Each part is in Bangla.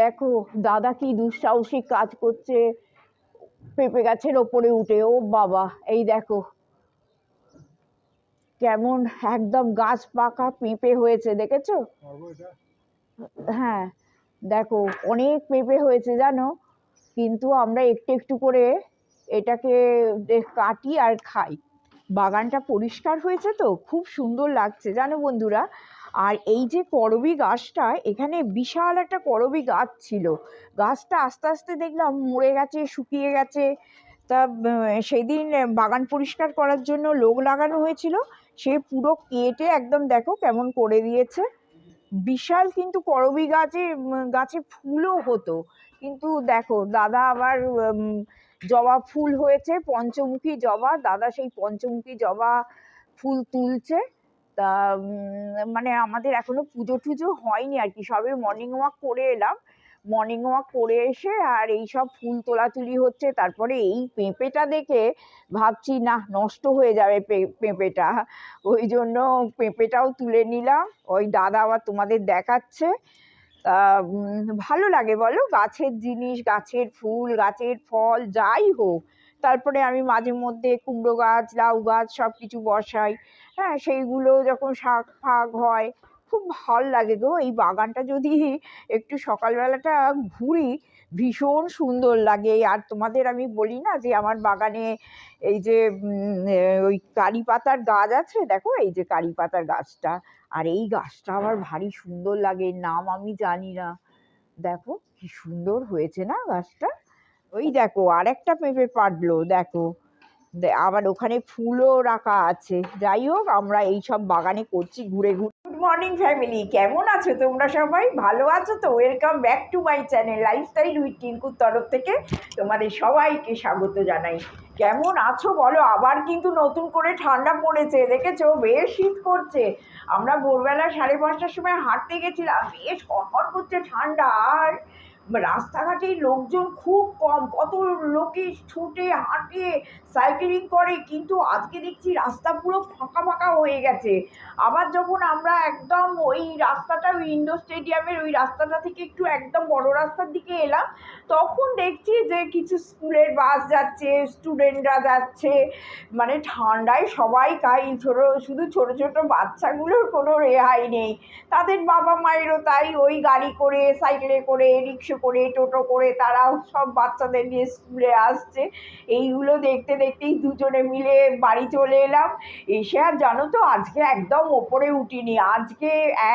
দেখো দাদা কি দুঃসাহসিক কাজ করছে। পেঁপে গাছের ওপরে উঠে ও বাবা এই দেখো। কেমন একদম গাছ পাকা পেঁপে হয়েছে দেখেছ? হ্যাঁ দেখো অনেক পেঁপে হয়েছে জানো? কিন্তু আমরা একটু একটু করে এটাকে কাটি আর খাই। বাগানটা পরিষ্কার হয়েছে তো? খুব সুন্দর লাগছে জানো বন্ধুরা? আর এই যে করবি গাছটা, এখানে বিশাল একটা করবি গাছ ছিল। গাছটা আস্তে আস্তে দেখলাম মরে গেছে, শুকিয়ে গেছে। তা সেদিন বাগান পরিষ্কার করার জন্য লোক লাগানো হয়েছিল। সে পুরো কেটে একদম দেখো কেমন করে দিয়েছে। বিশাল কিন্তু করবি গাছে গাছে ফুলও হতো। কিন্তু দেখো, দাদা আবার জবা ফুল হয়েছে, পঞ্চমুখী জবা। দাদা সেই পঞ্চমুখী জবা ফুল তুলছে। তা মানে আমাদের এখনও পুজো টুজো হয়নি আর কি। সবে মর্নিং ওয়াক করে এলাম। মর্নিং ওয়াক করে এসে আর এই সব ফুল তোলাতুলি হচ্ছে। তারপরে এই পেঁপেটা দেখে ভাবছি না নষ্ট হয়ে যাবে পেঁপেটা। ওই জন্য পেঁপেটাও তুলে নিলাম। ওই দাদা আবার তোমাদের দেখাচ্ছে। তা ভালো লাগে বলো? গাছের জিনিস, গাছের ফুল, গাছের ফল, যাই হোক। তারপরে আমি মাঝে মধ্যে কুমড়ো গাছ, লাউ গাছ সব কিছু বসাই। হ্যাঁ সেইগুলো যখন শাক ফাক হয়, খুব ভালো লাগে গো। এই বাগানটা যদি একটু সকালবেলাটা ঘুরি, ভীষণ সুন্দর লাগে। আর তোমাদের আমি বলি না যে, আমার বাগানে এই যে ওই কারি পাতার গাছ আছে, দেখো, এই যে কারি পাতার গাছটা। আর এই গাছটা আমার ভারী সুন্দর লাগে, নাম আমি জানি না। দেখো, কি সুন্দর হয়েছে না গাছটা। ওই দেখো, আরেকটা পেঁপে পাড়লো, দেখো। আবার ওখানে ফুলও রাখা আছে। যাই হোক, আমরা এই সব বাগানে করছি, ঘুরে ঘুরে। গুড মর্নিং ফ্যামিলি কেমন আছো তোমরা সবাই? ভালো আছো তো? Welcome back to my channel lifestyle with টিঙ্কুর তরফ থেকে তোমাদের সবাইকে স্বাগত জানাই। কেমন আছো বলো? আবার কিন্তু নতুন করে ঠান্ডা পড়েছে, দেখেছ? বেশ শীত করছে। আমরা ভোরবেলা সাড়ে পাঁচটার সময় হাঁটতে গেছিলাম, বেশ কনকন করছে ঠান্ডা। আর রাস্তাঘাটে লোকজন খুব কম। কত লোকে ছুটে, হাঁটে সাইকেলিং করে, কিন্তু আজকে দেখছি রাস্তা পুরো ফাঁকা ফাঁকা হয়ে গেছে। আবার যখন আমরা একদম ওই রাস্তাটা, ওই ইন্ডোর স্টেডিয়ামের ওই রাস্তাটা থেকে একটু একদম বড় রাস্তার দিকে এলাম, তখন দেখছি যে কিছু স্কুলের বাস যাচ্ছে, স্টুডেন্টরা যাচ্ছে। মানে ঠান্ডায় সবাই কাই ছোটো, শুধু ছোটো ছোটো বাচ্চাগুলোর কোনো রেহাই নেই। তাদের বাবা মায়েরও তাই ওই গাড়ি করে সাইকেলে করে, রিক্সা করে, টোটো করে, তারাও সব বাচ্চাদের নিয়ে স্কুলে আসছে। এইগুলো দেখতে দেখতেই দুজনে মিলে বাড়ি চলে এলাম। এসে আর জানো তো, আজকে একদম ওপরে উঠিনি। আজকে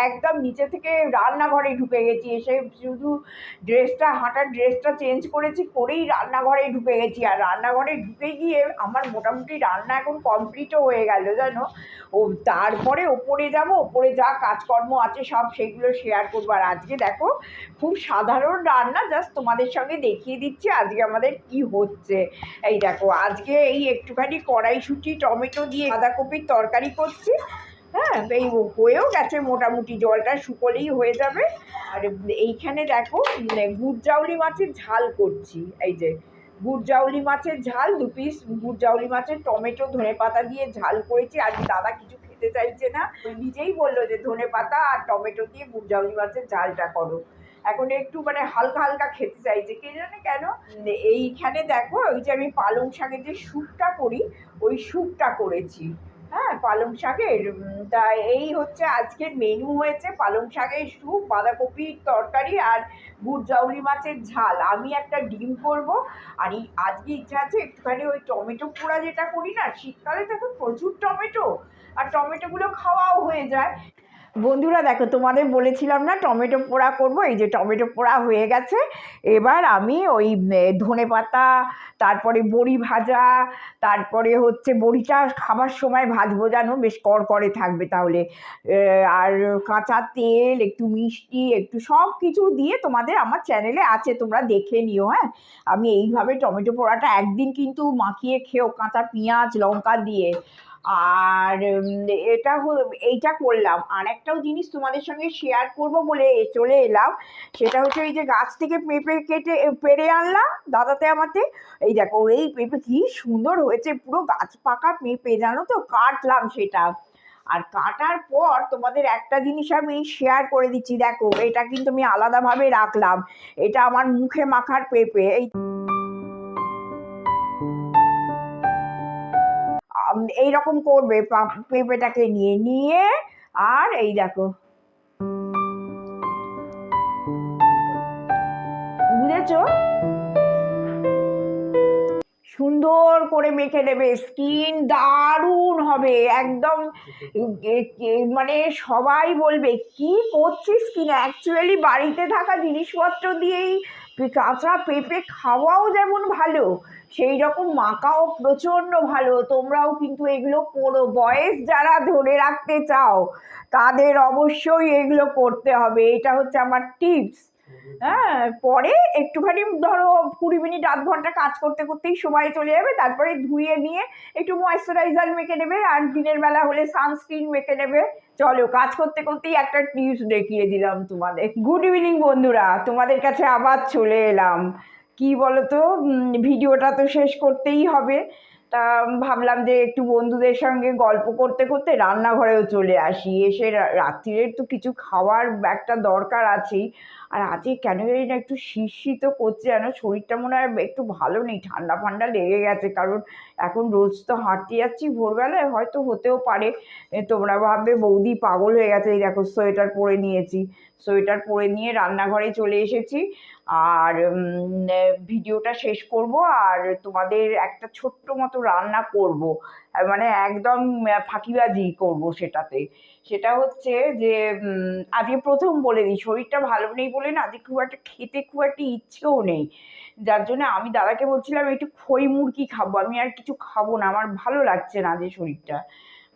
একদম নিচে থেকে রান্নাঘরে ঢুকে গেছি। এসে শুধু ড্রেসটা হাঁটার ড্রেসটা চেঞ্জ করেছি, করেই রান্নাঘরে ঢুকে গেছি। আর রান্নাঘরে ঢুকে গিয়ে আমার মোটামুটি রান্না এখন কমপ্লিটও হয়ে গেল, জানো? ও, তারপরে ওপরে যাব, ওপরে যা কাজকর্ম আছে সব সেগুলো শেয়ার করব। আর আজকে দেখো, খুব সাধারণ রান্না জাস্ট তোমাদের সঙ্গে দেখিয়ে দিচ্ছি আজকে আমাদের কি হচ্ছে। এই দেখো আজকে এই একটুখানি কড়াইশুঁটি টমেটো দিয়ে বাঁধাকপির তরকারি করছি। হ্যাঁ এই হয়েও গেছে মোটামুটি জলটা শুকোলেই হয়ে যাবে। আর এইখানে দেখো উম, গুড়জাউলি মাছের ঝাল করছি। এই যে গুড়জাউলি মাছের ঝাল দু পিস গুড়জাউলি মাছের টমেটো ধনে পাতা দিয়ে ঝাল করেছি। আর দাদা কিছু খেতে চাইছে না। নিজেই বলল যে ধনে পাতা আর টমেটো দিয়ে গুড়জাউলি মাছের ঝালটা করো। এখন একটু মানে হালকা হালকা খেতে চাইছে কে জানে কেন? এইখানে দেখো ওই যে আমি পালং শাকের যে স্যুপটা করি ওই স্যুপটা করেছি। হ্যাঁ পালং শাকের তা এই হচ্ছে আজকের মেনু হয়েছে পালং শাকের স্যুপ বাঁধাকপির তরকারি আর গুড়জাউলি মাছের ঝাল। আমি একটা ডিম করব আর এই আজকে ইচ্ছা আছে একটুখানি ওই টমেটো পোড়া যেটা করি না শীতকালে এখন প্রচুর টমেটো আর টমেটোগুলো খাওয়াও হয়ে যায়। বন্ধুরা, দেখো তোমাদের বলেছিলাম না, টমেটো পোড়া করব, এই যে টমেটো পোড়া হয়ে গেছে। এবার আমি ওই ধনে পাতা, তারপরে বড়ি ভাজা, তারপরে হচ্ছে বড়িটা খাবার সময় ভাজবো জানো, বেশ কড়কড়ে থাকবে তাহলে। আর কাঁচা তেল, একটু মিষ্টি, একটু সব কিছু দিয়ে তোমাদের আমার চ্যানেলে আছে, তোমরা দেখে নিও হ্যাঁ। আমি এইভাবে টমেটো পোড়াটা একদিন কিন্তু মাখিয়ে খেও কাঁচা পেঁয়াজ, লঙ্কা দিয়ে আর এটা এইটা করলাম। আর একটাও জিনিস তোমাদের সঙ্গে শেয়ার করব বলে চলে এলাম। সেটা হচ্ছে এই যে গাছ থেকে পেঁপে কেটে পেরে আনলাম দাদাতে আমাতে এই দেখো, এই পেঁপে কি সুন্দর হয়েছে, পুরো গাছ পাকা পেঁপে, জানো তো? কাটলাম সেটা। আর কাটার পর তোমাদের একটা জিনিস আমি শেয়ার করে দিচ্ছি। দেখো, এটা কিন্তু আমি আলাদাভাবে রাখলাম। এটা আমার মুখে মাখার পেঁপে। এই এইরকম করবে পেঁপেটাকে নিয়ে নিয়ে, আর এই দেখো। বুঝেছ? সুন্দর করে মেখে নেবে, স্কিন দারুণ হবে, একদম মানে সবাই বলবে, কি করছিস কিনা? অ্যাকচুয়ালি বাড়িতে থাকা জিনিসপত্র দিয়েই কাঁচা পেঁপে খাওয়াও যেমন ভালো, সেই রকম মাখাও প্রচণ্ড ভালো। তোমরাও কিন্তু এগুলো করো। বয়স যারা ধরে রাখতে চাও, তাদের অবশ্যই এগুলো করতে হবে। এটা হচ্ছে আমার টিপস। হ্যাঁ পরে একটুখানি ধরো কুড়ি মিনিট, আধ ঘণ্টা কাজ করতে করতেই সময় চলে যাবে। তারপরে ধুয়ে নিয়ে একটু ময়েশ্চারাইজার মেখে নেবে, আর দিনের বেলা হলে সানস্ক্রিন মেখে নেবে। চলো, কাজ করতে করতেই একটা টিপস দেখিয়ে দিলাম তোমাদের। গুড ইভিনিং বন্ধুরা। তোমাদের কাছে আবার চলে এলাম। কি বলতো? ভিডিওটা তো শেষ করতেই হবে। তা, ভাবলাম যে একটু বন্ধুদের সঙ্গে গল্প করতে করতে রান্নাঘরেও চলে আসি। এসে রাত্রিরের তো কিছু খাওয়ার একটা দরকার আছেই। আর আজকে কেন জানি না একটু শীত করছে যেন শরীরটা মনে হয় একটু ভালো নেই, ঠান্ডা ফান্ডা লেগে গেছে। কারণ এখন রোজ তো হাঁটতে যাচ্ছি ভোরবেলায়, হয়তো হতেও পারে। তোমরা ভাববে বৌদি পাগল হয়ে গেছে, এই দেখো সোয়েটার পরে নিয়েছি। সোয়েটার পরে নিয়ে রান্নাঘরে চলে এসেছি। আর ভিডিওটা শেষ করব। আর তোমাদের একটা ছোট্ট মতো রান্না করব। মানে একদম ফাঁকিবাজি করব সেটাতে। সেটা হচ্ছে যে আজকে প্রথম বলে দিই, শরীরটা ভালো নেই বলে না, আজকে খুব একটা খেতে খুব একটা ইচ্ছেও নেই। যার জন্য আমি দাদাকে বলছিলাম, একটু খই মুরগি খাব, আমি আর কিছু খাব না, আমার ভালো লাগছে না যে শরীরটা।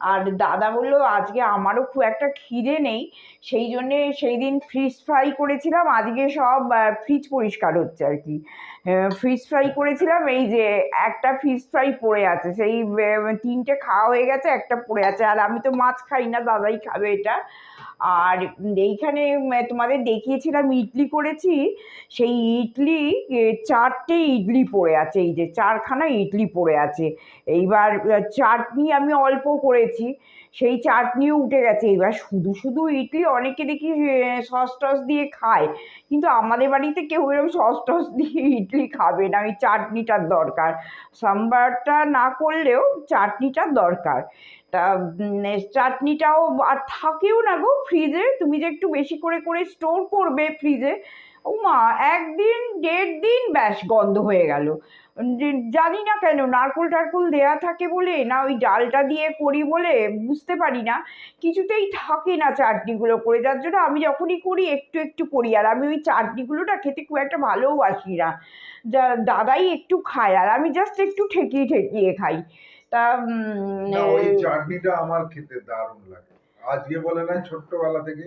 আর দাদা বলল, আজকে আমারও খুব একটা খিদে নেই, সেই জন্যে সেই দিন ফ্রিজ ফ্রাই করেছিলাম, আজকে সব ফ্রিজ পরিষ্কার হচ্ছে আর কি। ফ্রিজ ফ্রাই করেছিলাম, এই যে একটা ফিশ ফ্রাই পড়ে আছে, সেই তিনটে খাওয়া হয়ে গেছে, একটা পড়ে আছে, আর আমি তো মাছ খাই না, দাদাই খাবে এটা। আর এইখানে তোমাদের দেখিয়েছিলাম ইডলি করেছি। সেই ইডলি চারটে ইডলি পড়ে আছে, এই যে চারখানা ইডলি পড়ে আছে। এইবার চাটনি আমি অল্প করেছি। সেই চাটনিও উঠে গেছে। এবার শুধু শুধু ইডলি অনেকে দেখি সস টস দিয়ে খায়। কিন্তু আমাদের বাড়িতে কেউ এরকম সস টস দিয়ে ইডলি খাবে না। ওই চাটনিটার দরকার। সাম্বারটা না করলেও চাটনিটার দরকার। তা চাটনিটাও আর থাকেও না গো ফ্রিজে তুমি যে একটু বেশি করে করে স্টোর করবে ফ্রিজে ও মা একদিন দেড় দিন ব্যাস গন্ধ হয়ে গেল। জানি না কেন নারকোল টারকোল দেয়া থাকে বলে না ওই ডালটা দিয়ে করি বলে বুঝতে পারি না। কিছুতেই থাকে না চাটনিগুলো করে যার জন্য আমি যখনই করি একটু একটু করি। আর আমি ওই চাটনিগুলো না খেতে খুব একটা ভালোবাসি না। যা দাদাই একটু খায় আর আমি জাস্ট একটু ঠেকিয়ে ঠেকিয়ে খাই। তা ওই চাটনিটা আমার খেতে দারুণ লাগে। আজকে বলে না ছোট্টবেলা থেকে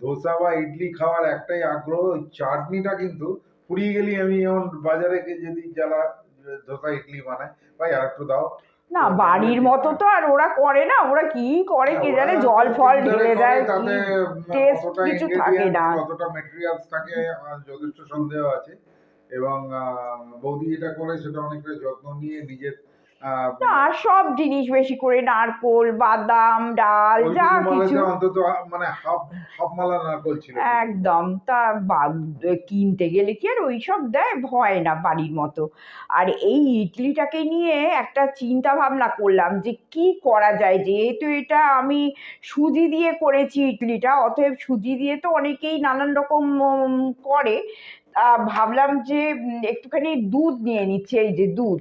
ধোসা বা ইডলি খাওয়ার একটাই আগ্রহ চাটনিটা কিন্তু ফুরিয়ে গেলি আমি যেমন বাজারে যদি যারা ধোসা ইডলি বানায় ভাই আর একটু দাও। না বাড়ির মতো তো আর ওরা করে না ওরা কি করে কে জানে জল ফল ঢেলে দেয় taste কিছু থাকে না। কতটা মেটেরিয়ালস থাকে যথেষ্ট সন্দেহ আছে। এবং বৌদি যেটা করে সেটা অনেকটা যত্ন নিয়ে নিজের না সব জিনিস বেশি করে নারকোল বাদাম ডাল যা কিছু। অন্তত মানে হাফ হাফ মালা নারকল ছিল। একদম তা কিনতে গেলে কি আর ওইসব দেয়? ভয় না বাড়ির মতো। আর এই ইডলিটাকে নিয়ে একটা চিন্তা ভাবনা করলাম যে কি করা যায়? যেহেতু এটা আমি সুজি দিয়ে করেছি ইডলিটা অতএব সুজি দিয়ে তো অনেকেই নানান রকম করে। ভাবলাম যে একটুখানি দুধ নিয়ে নিচ্ছি, এই যে দুধ।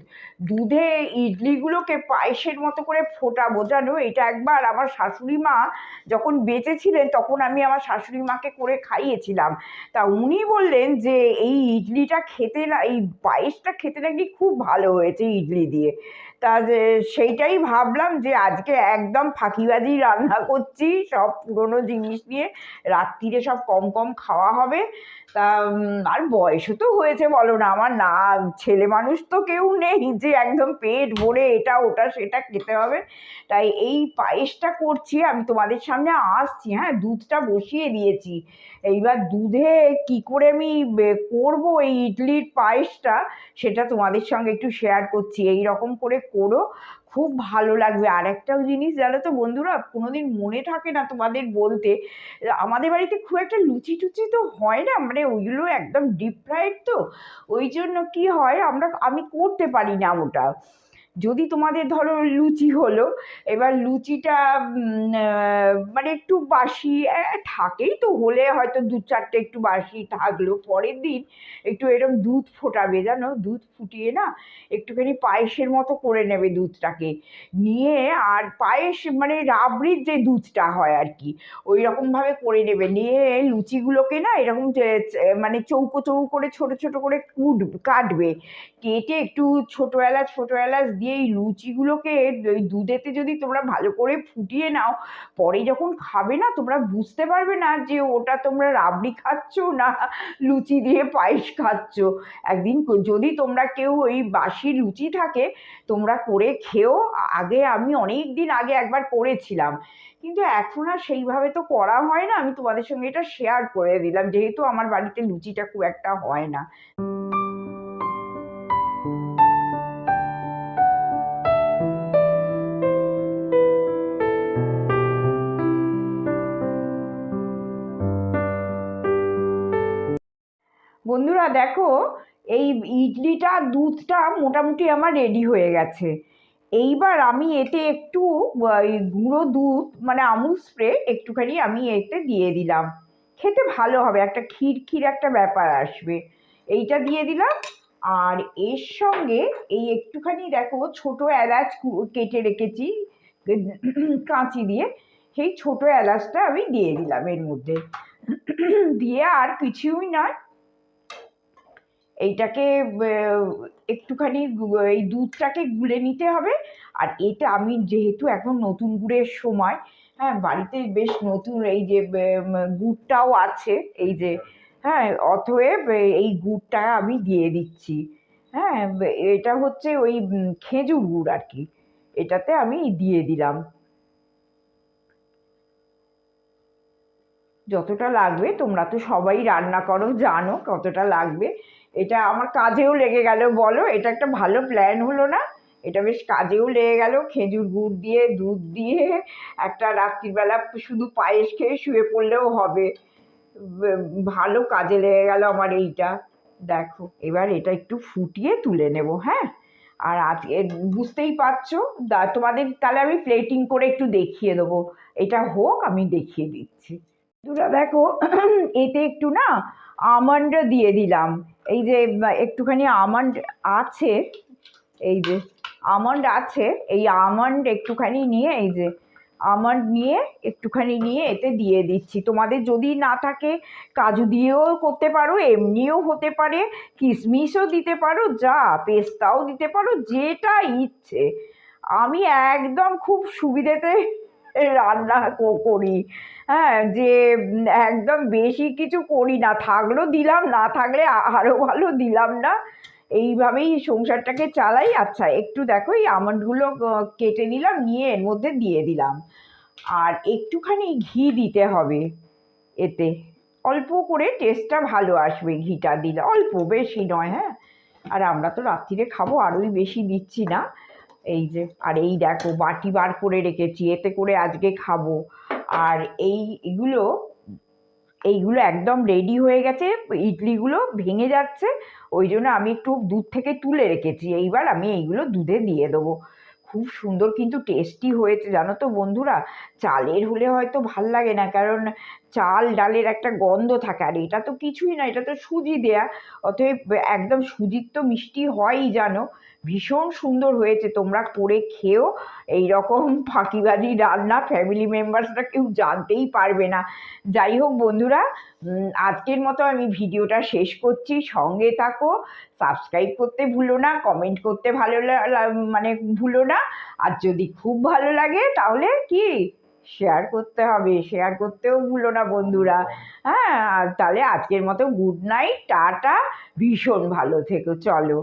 দুধে ইডলিগুলোকে পায়েসের মতো করে ফোটাবো, জানো? এটা একবার আমার শাশুড়ি মা যখন বেঁচে ছিলেন তখন আমি আমার শাশুড়ি মাকে করে খাইয়েছিলাম। তা উনি বললেন যে, এই ইডলিটা খেতে না, এই পায়েসটা খেতে নাকি খুব ভালো হয়েছে ইডলি দিয়ে। তা সেইটাই ভাবলাম যে আজকে একদম ফাঁকিবাজি রান্না করছি, সব পুরনো জিনিস নিয়ে। রাত্রিরে সব কম কম খাওয়া হবে। তা আর বয়সও তো হয়েছে বলো না, আমার না, ছেলে মানুষ তো কেউ নেই যে একদম পেট ভরে এটা, ওটা, সেটা খেতে হবে। তাই এই পায়েসটা করছি, আমি তোমাদের সামনে আসছি হ্যাঁ দুধটা বসিয়ে দিয়েছি। এইবার দুধে কি করে আমি করব এই ইডলির পায়েসটা, সেটা তোমাদের সঙ্গে একটু শেয়ার করছি। এই রকম করে করো খুব ভালো লাগবে। আর একটাও জিনিস জানো তো বন্ধুরা, কোনোদিন মনে থাকে না তোমাদের বলতে, আমাদের বাড়িতে খুব একটা লুচি টুচি তো হয় না মানে ওইগুলো একদম ডিপ ফ্রাইড তো। ওই জন্য কি হয়, আমরা, আমি করতে পারি না ওটা। যদি তোমাদের ধরো লুচি হলো, এবার লুচিটা মানে একটু বাসি থাকেই তো, হলে হয়তো দু চারটে একটু বাসি থাকল। পরের দিন একটু এরকম দুধ ফোটাবে, জানো? দুধ ফুটিয়ে না একটুখানি পায়েসের মতো করে নেবে দুধটাকে। নিয়ে আর পায়েস মানে রাবড়ির যে দুধটা হয় আর কি, ওই রকমভাবে করে নেবে। নিয়ে লুচিগুলোকে না এরকম মানে চৌকো চৌকো করে ছোট ছোট করে কুট, কাটবে। কেটে একটু ছোটো এলাচ ছোটো এলাচ দিয়ে এই লুচিগুলোকে ওই দুধেতে যদি তোমরা ভালো করে ফুটিয়ে নাও, পরে যখন খাবে না, তোমরা বুঝতে পারবে না যে ওটা তোমরা রাবড়ি খাচ্ছ না লুচি দিয়ে পায়েস খাচ্ছ। একদিন যদি তোমরা কেউ ওই বাসি লুচি থাকে, তোমরা করে খেও। আগে আমি অনেক দিন আগে একবার করেছিলাম। কিন্তু এখন আর সেইভাবে তো করা হয় না। আমি তোমাদের সঙ্গে এটা শেয়ার করে দিলাম। যেহেতু আমার বাড়িতে লুচিটা খুব একটা হয় না। বন্ধুরা দেখো, এই ইডলিটা, দুধটা মোটামুটি আমার রেডি হয়ে গেছে। এইবার আমি এতে একটু গুঁড়ো দুধ মানে আমুল স্প্রে একটুখানি আমি এতে দিয়ে দিলাম। খেতে ভালো হবে, একটা ক্ষীর ক্ষীর একটা ব্যাপার আসবে। এইটা দিয়ে দিলাম। আর এর সঙ্গে এই একটুখানি দেখো, ছোট এলাচ কেটে রেখেছি, কাঁচি দিয়ে। সেই ছোট এলাচটা আমি দিয়ে দিলাম এর মধ্যে। দিয়ে আর কিছুই নয় এইটাকে একটুখানি এই দুধটাকে গুলে নিতে হবে। আর এটা আমি যেহেতু এখন নতুন গুড়ের সময় হ্যাঁ বাড়িতে বেশ নতুন এই যে গুড়টাও আছে, এই যে হ্যাঁ অতএব এই গুড়টা আমি দিয়ে দিচ্ছি। হ্যাঁ এটা হচ্ছে ওই খেজুর গুড় আর কি, এটাতে আমি দিয়ে দিলাম। যতটা লাগবে, তোমরা তো সবাই রান্না করো, জানো কতটা লাগবে। এটা আমার কাজেও লেগে গেল, বলো, এটা একটা ভালো প্ল্যান হলো না? এটা বেশ কাজেও লেগে গেল, খেজুর গুড় দিয়ে, দুধ দিয়ে, একটা রাত্রিবেলা শুধু পায়েস খেয়ে শুয়ে পড়লেও হবে। ভালো কাজে লেগে গেল আমার এইটা। দেখো, এবার এটা একটু ফুটিয়ে তুলে নেব হ্যাঁ? আর আজকে বুঝতেই পারছ? তোমাদের তাহলে আমি প্লেটিং করে একটু দেখিয়ে দেবো। এটা হোক, আমি দেখিয়ে দিচ্ছি। দুটা দেখো, এতে একটু না আমন্ড দিয়ে দিলাম। এই যে একটুখানি আমন্ড আছে, এই যে, আমন্ড আছে, এই আমন্ড একটুখানি নিয়ে, এই যে, আমন্ড নিয়ে একটুখানি নিয়ে এতে দিয়ে দিচ্ছি। তোমাদের যদি না থাকে, কাজু দিয়েও করতে পারো, এমনিও হতে পারে কিশমিশও দিতে পারো, যা পেস্তাও দিতে পারো, যেটা ইচ্ছে। আমি একদম খুব সুবিধেতে রান্না করি। হ্যাঁ যে একদম বেশি কিছু করি না। থাকলেও দিলাম, না থাকলে আরও ভালো দিলাম না। এইভাবেই সংসারটাকে চালাই। আচ্ছা একটু দেখো, এই আমন্ডগুলো কেটে নিলাম, নিয়ে এর মধ্যে দিয়ে দিলাম। আর একটুখানি ঘি দিতে হবে এতে। অল্প করে টেস্টটা ভালো আসবে ঘিটা দিলে। অল্প, বেশি নয় হ্যাঁ। আর আমরা তো রাত্রিরে খাব, আরোই বেশি দিচ্ছি না। এই যে, আর এই দেখো, বাটি বার করে রেখেছি, এতে করে আজকে খাব। আর এই এগুলো, এইগুলো একদম রেডি হয়ে গেছে, ইডলিগুলো ভেঙে যাচ্ছে, ওই জন্য আমি একটু দুধ থেকে তুলে রেখেছি, এইবার আমি এইগুলো দুধে দিয়ে দেবো। খুব সুন্দর কিন্তু টেস্টি হয়েছে, জানো তো বন্ধুরা? চালের হলে হয়তো ভালো লাগে না, কারণ চাল ডালের একটা গন্ধ থাকে। আর এটা তো কিছুই না, এটা তো সুজি দেয়া। অতএব একদম সুজির তো মিষ্টি হয়ই জানো। ভীষণ সুন্দর হয়েছে, তোমরা করে খেও। এই রকম ফাঁকিবাজি রান্না ফ্যামিলি মেম্বার্সরা কেউ জানতেই পারবে না। যাই হোক বন্ধুরা আজকের মতো আমি ভিডিওটা শেষ করছি। সঙ্গে থাকো সাবস্ক্রাইব করতে ভুলো না কমেন্ট করতে ভালো মানে ভুলো না। আর যদি খুব ভালো লাগে, তাহলে কি? শেয়ার করতে হবে শেয়ার করতেও ভুলো না বন্ধুরা। হ্যাঁ আর তাহলে আজকের মতো গুড নাইট টাটা, ভীষণ ভালো থেকো, চলো।